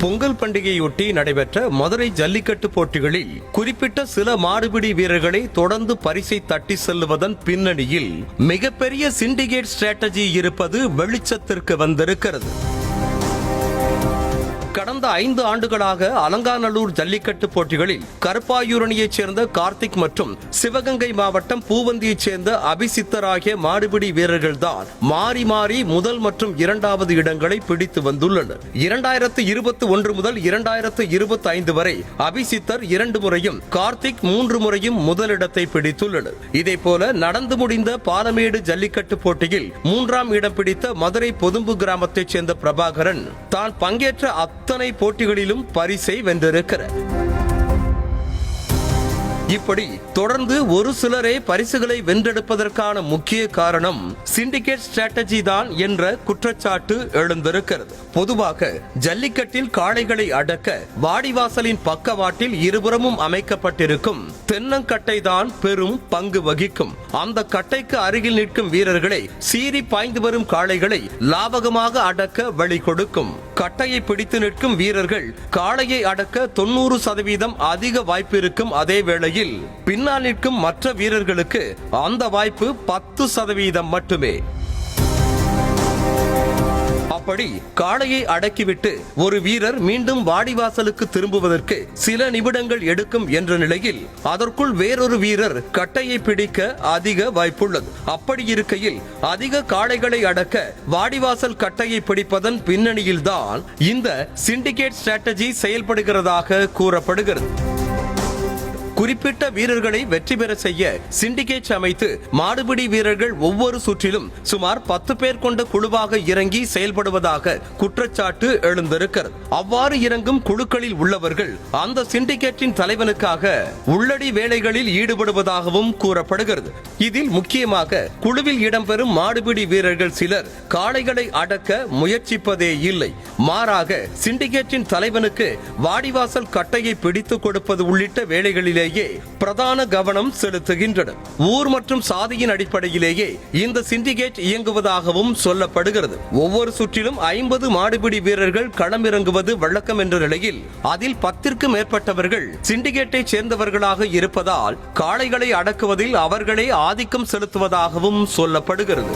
பொங்கல் பண்டிகையொட்டி நடைபெற்ற மதுரை ஜல்லிக்கட்டு போட்டிகளில் குறிப்பிட்ட சில மாடுபிடி வீரர்களை தொடர்ந்து பரிசை தட்டி செல்லுவதன் பின்னணியில் மிகப்பெரிய சிண்டிகேட் ஸ்ட்ராட்டஜி இருப்பது வெளிச்சத்திற்கு வந்திருக்கிறது. கடந்த ஐந்து ஆண்டுகளாக அலங்காநல்லூர் ஜல்லிக்கட்டு போட்டிகளில் கருப்பாயூரணியைச் சேர்ந்த கார்த்திக் மற்றும் சிவகங்கை மாவட்டம் பூவந்தியைச் சேர்ந்த அபிசித்தர் ஆகிய மாடுபிடி வீரர்கள்தான் மாறி மாறி முதல் மற்றும் இரண்டாவது இடங்களை பிடித்து வந்துள்ளனர். இரண்டாயிரத்து இருபத்தி ஒன்று முதல் இரண்டாயிரத்து இருபத்தி ஐந்து வரை அபிசித்தர் இரண்டு முறையும் கார்த்திக் மூன்று முறையும் முதலிடத்தை பிடித்துள்ளனர். இதேபோல நடந்து முடிந்த பாலமேடு ஜல்லிக்கட்டு போட்டியில் மூன்றாம் இடம் பிடித்த மதுரை பொதும்பு கிராமத்தைச் சேர்ந்த பிரபாகரன் தான் பங்கேற்ற அத்தனை போட்டிகளிலும் பரிசை வென்றிருக்கிறார் இப்படி தொடர்ந்து ஒரு சிலரே பரிசுகளை வென்றெடுப்பதற்கான முக்கிய காரணம் சிண்டிகேட் ஸ்ட்ராட்டஜி தான் என்ற குற்றச்சாட்டு எழுந்திருக்கிறது. பொதுவாக ஜல்லிக்கட்டில் காளைகளை அடக்க வாடிவாசலின் பக்கவாட்டில் இருபுறமும் அமைக்கப்பட்டிருக்கும் தென்னங்கட்டை தான் பெரும் பங்கு வகிக்கும். அந்த கட்டைக்கு அருகில் நிற்கும் வீரர்களை சீறி பாய்ந்து வரும் காளைகளை லாபகமாக அடக்க வழி கொடுக்கும். கட்டையை பிடித்து நிற்கும் வீரர்கள் காளையை அடக்க தொண்ணூறு சதவீதம் அதிக வாய்ப்பு இருக்கும் அதே வேளையில் பின்னால் நிற்கும் மற்ற வீரர்களுக்கு அந்த வாய்ப்பு பத்து சதவீதம் மட்டுமே. அப்படி காளையை அடக்கிவிட்டு ஒரு வீரர் மீண்டும் வாடிவாசலுக்கு திரும்புவதற்கு சில நிமிடங்கள் எடுக்கும் என்ற நிலையில் அதற்குள் வேறொரு வீரர் கட்டையை பிடிக்க அதிக வாய்ப்புள்ளது. அப்படி இருக்கையில் அதிக காளைகளை அடக்க வாடிவாசல் கட்டையை பிடிப்பதன் பின்னணியில்தான் இந்த சிண்டிகேட் ஸ்ட்ராட்டஜி செயல்படுகிறதாக கூறப்படுகிறது. குறிப்பிட்ட வீரர்களை வெற்றி பெற செய்ய சிண்டிகேட் அமைத்து மாடுபிடி வீரர்கள் ஒவ்வொரு சுற்றிலும் சுமார் பத்து பேர் கொண்ட குழுவாக இறங்கி செயல்படுவதாக குற்றச்சாட்டு எழுந்திருக்கிறது. அவ்வாறு இறங்கும் குழுக்களில் உள்ளவர்கள் அந்த சிண்டிகேட்டின் தலைவனுக்காக உள்ளடி வேலைகளில் ஈடுபடுவதாகவும் கூறப்படுகிறது. இதில் முக்கியமாக குழுவில் இடம்பெறும் மாடுபிடி வீரர்கள் சிலர் காளைகளை அடக்க முயற்சிப்பதே இல்லை. மாறாக சிண்டிகேட்டின் தலைவனுக்கு வாடிவாசல் கட்டையை பிடித்துக் கொடுப்பது உள்ளிட்ட வேலைகளிலேயே பிரதான கவனம் செலுத்துகின்றன. ஊர் மற்றும் சாதியின் அடிப்படையிலேயே இந்த சிண்டிகேட் இயங்குவதாகவும் சொல்லப்படுகிறது. ஒவ்வொரு சுற்றிலும் ஐம்பது மாடுபிடி வீரர்கள் களமிறங்குவது வழக்கம் என்ற நிலையில் அதில் பத்திற்கு மேற்பட்டவர்கள் சிண்டிகேட்டை சேர்ந்தவர்களாக இருப்பதால் காளைகளை அடக்குவதில் அவர்களே ஆதிக்கம் செலுத்துவதாகவும் சொல்லப்படுகிறது.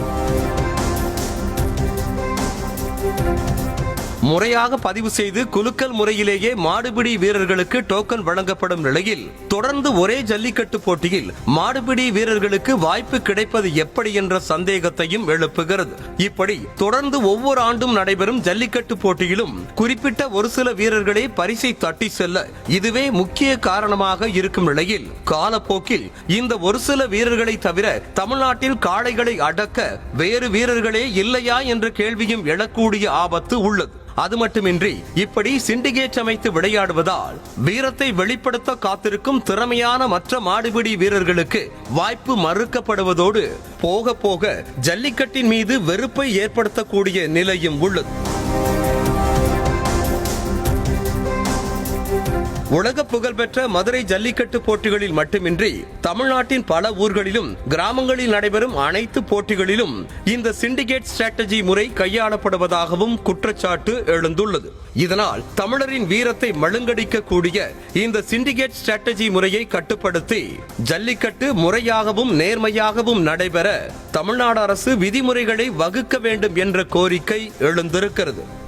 முறையாக பதிவு செய்து குலுக்கல் முறையிலேயே மாடுபிடி வீரர்களுக்கு டோக்கன் வழங்கப்படும் நிலையில் தொடர்ந்து ஒரே ஜல்லிக்கட்டு போட்டியில் மாடுபிடி வீரர்களுக்கு வாய்ப்பு கிடைப்பது எப்படி என்ற சந்தேகத்தையும் எழுப்புகிறது. இப்படி தொடர்ந்து ஒவ்வொரு ஆண்டும் நடைபெறும் ஜல்லிக்கட்டு போட்டியிலும் குறிப்பிட்ட ஒரு சில வீரர்களே பரிசை தட்டி செல்ல இதுவே முக்கிய காரணமாக இருக்கும் நிலையில் காலப்போக்கில் இந்த ஒரு சில வீரர்களை தவிர தமிழ்நாட்டில் காளைகளை அடக்க வேறு வீரர்களே இல்லையா என்ற கேள்வியும் எழக்கூடிய ஆபத்து உள்ளது. அது மட்டுமின்றி இப்படி சிண்டிகேட் அமைத்து விளையாடுவதால் வீரத்தை வெளிப்படுத்த காத்திருக்கும் திறமையான மற்ற மாடுபிடி வீரர்களுக்கு வாய்ப்பு மறுக்கப்படுவதோடு போக போக ஜல்லிக்கட்டின் மீது வெறுப்பை ஏற்படுத்தக்கூடிய நிலையும் உள்ளது. உலக புகழ்பெற்ற மதுரை ஜல்லிக்கட்டு போட்டிகளில் மட்டுமின்றி தமிழ்நாட்டின் பல ஊர்களிலும் கிராமங்களில் நடைபெறும் அனைத்து போட்டிகளிலும் இந்த சிண்டிகேட் ஸ்ட்ராட்டஜி முறை கையாளப்படுவதாகவும் குற்றச்சாட்டு எழுந்துள்ளது. இதனால் தமிழரின் வீரத்தை மழுங்கடிக்க கூடிய இந்த சிண்டிகேட் ஸ்ட்ராட்டஜி முறையை கட்டுப்படுத்தி ஜல்லிக்கட்டு முறையாகவும் நேர்மையாகவும் நடைபெற தமிழ்நாடு அரசு விதிமுறைகளை வகுக்க வேண்டும் என்ற கோரிக்கை எழுந்திருக்கிறது.